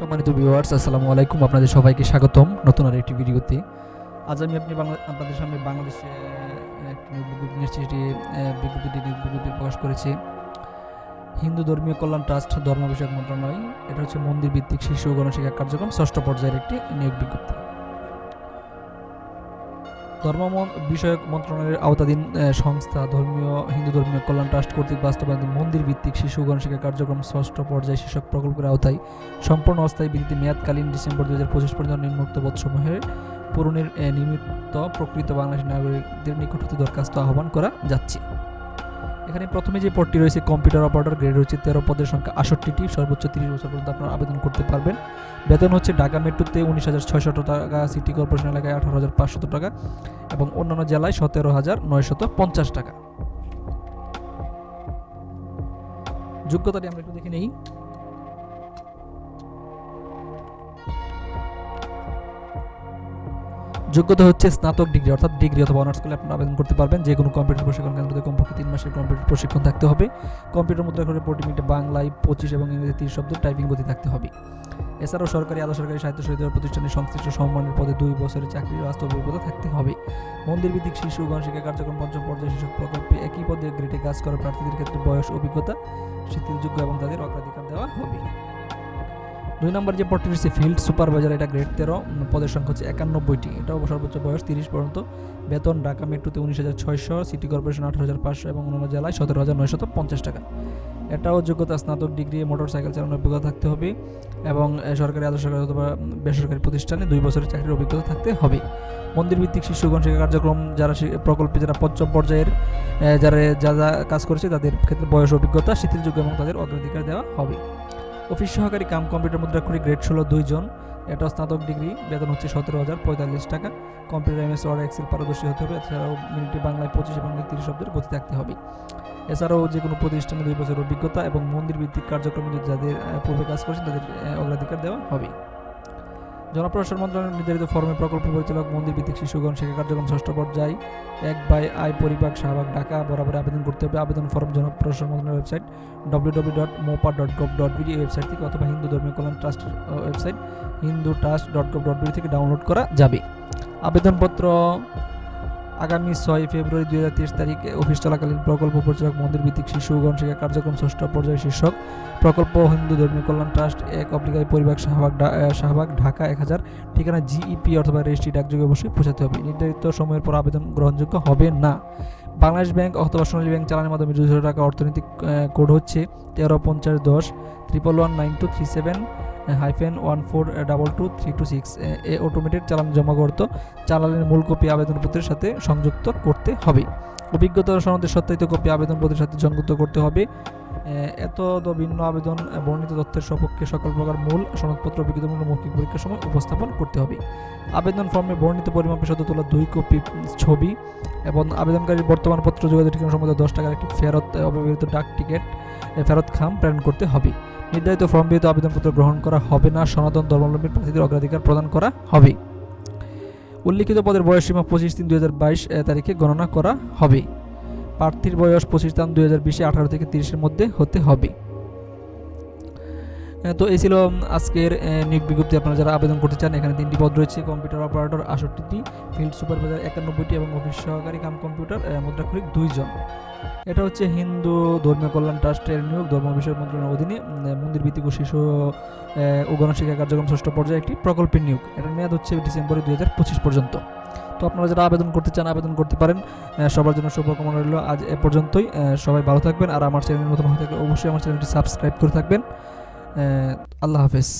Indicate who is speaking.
Speaker 1: সম্মানিত ভিউয়ার্স আসসালামু আলাইকুম। আপনাদের সবাইকে স্বাগতম নতুন আর একটি ভিডিওতে। আজ আমি আপনি আপনাদের সামনে বাংলাদেশে একটি বিজ্ঞপ্তি বিজ্ঞপ্তিটি নিয়োগ বিজ্ঞপ্তি প্রকাশ করেছে। হিন্দু ধর্মীয় কল্যাণ ট্রাস্ট ধর্ম বিষয়ক মন্ত্রণালয়। এটা হচ্ছে মন্দির ভিত্তিক শিশু গণশিক্ষা কার্যক্রম, ষষ্ঠ পর্যায়ের একটি নিয়োগ বিজ্ঞপ্তি। ধর্ম বিষয়ক মন্ত্রণালয়ের আওতাধীন সংস্থা ধর্মীয়, হিন্দু ধর্মীয় কল্যাণ ট্রাস্ট কর্তৃক বাস্তবায়িত মন্দির ভিত্তিক শিশু গণশিক্ষা কার্যক্রম ষষ্ঠ পর্যায়ে শীর্ষক প্রকল্পের আওতায় সম্পূর্ণ অস্থায়ী ভিত্তিতে মেয়াদকালীন ডিসেম্বর দু হাজার পঁচিশ পর্যন্ত নিম্নোক্ত বোধসমূহের পূরণের নিমিত্ত প্রকৃত বাংলাদেশ নাগরিকদের নিকট হতে দরখাস্ত আহ্বান করা যাচ্ছে। এখানে প্রথমে যে পদটি রয়েছে কম্পিউটার অপারেটর গ্রেড হচ্ছে তেরো পদের সংখ্যা আষট্টিটি সর্বোচ্চ তিরিশ বছর পর্যন্ত আপনারা আবেদন করতে পারবেন। বেতন হচ্ছে ঢাকা মেট্রোতে উনিশ হাজার ছয়শত টাকা সিটি কর্পোরেশন এলাকায় আঠারো হাজার পাঁচশত টাকা এবং অন্যান্য জেলায় সতেরো হাজার নয়শত পঞ্চাশ টাকা। যোগ্যতাটি আমরা একটু দেখে নেই। যোগ্যতা হচ্ছে স্নাতক ডিগ্রি, অর্থাৎ ডিগ্রি অথবা অনার্স করলে আপনারা আবেদন করতে পারবেন। যে কোনো কম্পিউটার প্রশিক্ষণ কেন্দ্রতে কমপক্ষে তিন মাসের কম্পিউটার প্রশিক্ষণ থাকতে হবে। কম্পিউটার মুদ্রা করে প্রতি মিনিটে বাংলায় পঁচিশ এবং ইংরেজি তিরিশ শব্দ টাইপিং গতি থাকতে হবে। এছাড়াও সরকারি আধা সরকারি সাহিত্য সহিত প্রতিষ্ঠানের সংশ্লিষ্ট সম্মানের পদে দুই বছরের চাকরির বাস্তব অভিজ্ঞতা থাকতে হবে। মন্দির ভিত্তিক শিশু গণশিক্ষা কার্যক্রম, পঞ্চম পর্যায়ে শিশু প্রকল্পে একই পদে গ্রেডে কাজ করা প্রার্থীদের ক্ষেত্রে বয়স, অভিজ্ঞতা, শিথিলযোগ্য এবং তাদের অগ্রাধিকার দেওয়া হবে। দুই নম্বর যে পদটি রয়েছে ফিল্ড সুপারভাইজার এটা গ্রেড তেরো পদের সংখ্যা হচ্ছে একানব্বইটি এটাও সর্বোচ্চ বয়স তিরিশ পর্যন্ত। বেতন ঢাকা মেট্রোতে উনিশ হাজার ছয়শো সিটি কর্পোরেশন আঠারো হাজার পাঁচশো এবং অন্যান্য জেলায় সতেরো হাজার নয়শত পঞ্চাশ টাকা। এটাও যোগ্যতা, স্নাতক ডিগ্রি মোটর সাইকেল চালানোর অভিজ্ঞতা থাকতে হবে এবং সরকারি সরকারি অথবা বেসরকারি প্রতিষ্ঠানে দুই বছরের চাকরির অভিজ্ঞতা থাকতে হবে। মন্দির ভিত্তিক শিশু গণশিক্ষা কার্যক্রম, যারা প্রকল্পে যারা পঞ্চম পর্যায়ের যারা, যা যা কাজ করেছে, তাদের ক্ষেত্রে বয়স, অভিজ্ঞতা, শিথিলযোগ্য এবং তাদের অগ্রাধিকার দেওয়া হবে। অফিস সহকারী কাম কম্পিউটার মুদ্রাক্ষরিক গ্রেড ষোলো দুইজন এটা স্নাতক ডিগ্রি, বেতন হচ্ছে সতেরো হাজার, পঁয়তাল্লিশ টাকা। কম্পিউটার এমএস ওয়ার্ড, এক্সেল পারদর্শী হতে হবে। এছাড়াও মিনিটে বাংলায় পঁচিশ এবং তিরিশ শব্দের গতি থাকতে হবে। এছাড়াও যে কোনো প্রতিষ্ঠানে দুই বছর অভিজ্ঞতা এবং মন্দির ভিত্তিক কার্যক্রমে যাদের পূর্বে কাজ করছেন, তাদের অগ্রাধিকার দেওয়া হবে। জনপ্রশাসন মন্ত্রণালয়ের নির্ধারিত ফর্মে প্রকল্প পরিচালক, মন্দির ভিত্তিক শিশুগণ, শিক্ষা কার্যক্রম ষষ্ঠ পর্যায়ে, এক বাই আই পরিপাক শাহবাগ, ঢাকা বরাবর আবেদন করতে হবে। আবেদন ফর্ম জনপ্রশাসন মন্ত্রণালয়ের website W W dot mopa dot gov dot BD website থেকে অথবা হিন্দু ধর্মীয় কল্যাণ trust website Hindu trust dot gov dot BD থেকে ডাউনলোড করা যাবে। আবেদনপত্র আগামী ছয় ফেব্রুয়ারি দুই হাজার তেইশ তারিখে অফিস চলাকালীন প্রকল্প পরিচালক মন্দির ভিত্তিক শিশু গণশিক্ষা কার্যক্রম ষষ্ঠ পর্যায় শীর্ষক প্রকল্প হিন্দু ধর্মীয় কল্যাণ ট্রাস্ট এক অব্লিগাই পরিবার শাহবাগ শাহবাগ, ঢাকা এক হাজার, ঠিকানা জিইপি অথবা রেজিস্ট্রি ডাকযোগে অবশ্যই পৌঁছাতে হবে। নির্ধারিত সময়ের পর আবেদন গ্রহণযোগ্য হবে না। বাংলাদেশ ব্যাংক অথবা সোনালী ব্যাংক চালানোর মাধ্যমে দুশো টাকা অর্থনৈতিক কোড হচ্ছে তেরো পঞ্চাশ দশ triple one nine two three seven hyphen one four double two three two six এ অটোমেটেড চালান জমা করত চালানের মূল কপি আবেদনপত্রের সাথে সংযুক্ত করতে হবে। অভিজ্ঞতা সনদের সত্যায়িত কপি আবেদনপত্রের সাথে সংযুক্ত করতে হবে। এত ভিন্ন আবেদন বর্ণিত তথ্যের সপক্ষে সকল প্রকার মূল সনদপত্র অভিজ্ঞতামূলক মৌখিক পরীক্ষার সময় উপস্থাপন করতে হবে। আবেদন ফর্মে বর্ণিত পরিমাপের সাথে তোলা দুই কপি ছবি এবং আবেদনকারীর বর্তমান পত্র যোগাযোগ ঠিকানা সম্বন্ধে দশ টাকার একটি ফেরত অব্যবহৃত ডাক টিকিট ফেরত খাম প্রেরণ করতে হবে। নির্ধারিত ফর্ম বিহিত আবেদনপত্র গ্রহণ করা হবে না, সনাতন ধর্মাবলম্বী প্রার্থীদের অগ্রাধিকার প্রদান করা হবে। উল্লিখিত পদের বয়সসীমা পঁচিশ তিন দু তারিখে গণনা করা হবে। প্রার্থীর বয়স পঁচিশ তিন দুই হাজার বিশে আঠারো থেকে তিরিশের মধ্যে হতে হবে। তো এই ছিল আজকের নিয়োগ বিজ্ঞপ্তি। আপনারা যারা আবেদন করতে চান, এখানে তিনটি পদ রয়েছে, কম্পিউটার অপারেটর আষট্টিটি ফিল্ড সুপারভাইজার একানব্বইটি এবং অফিস সহকারী কাম কম্পিউটার মুদ্রাক্ষরিক দুইজন। এটা হচ্ছে হিন্দু ধর্মীয় কল্যাণ ট্রাস্টের নিয়োগ, ধর্ম বিষয় মন্ত্রণালয়ের অধীনে মন্দির ভিত্তিক ও শিশু ও গণশিক্ষা কার্যক্রম ষষ্ঠ পর্যায়ে একটি প্রকল্পের নিয়োগ। এটার মেয়াদ হচ্ছে ডিসেম্বরে দুই হাজার পঁচিশ পর্যন্ত। তো আপনারা যারা আবেদন করতে চান, আবেদন করতে পারেন। সবার জন্য শুভকামনা রইল আজ এ পর্যন্তই। সবাই ভালো থাকবেন আর আমার চ্যানেলের মতো ভালো থাকলে অবশ্যই আমার চ্যানেলটি সাবস্ক্রাইব করে থাকবেন। আল্লাহ হাফেজ।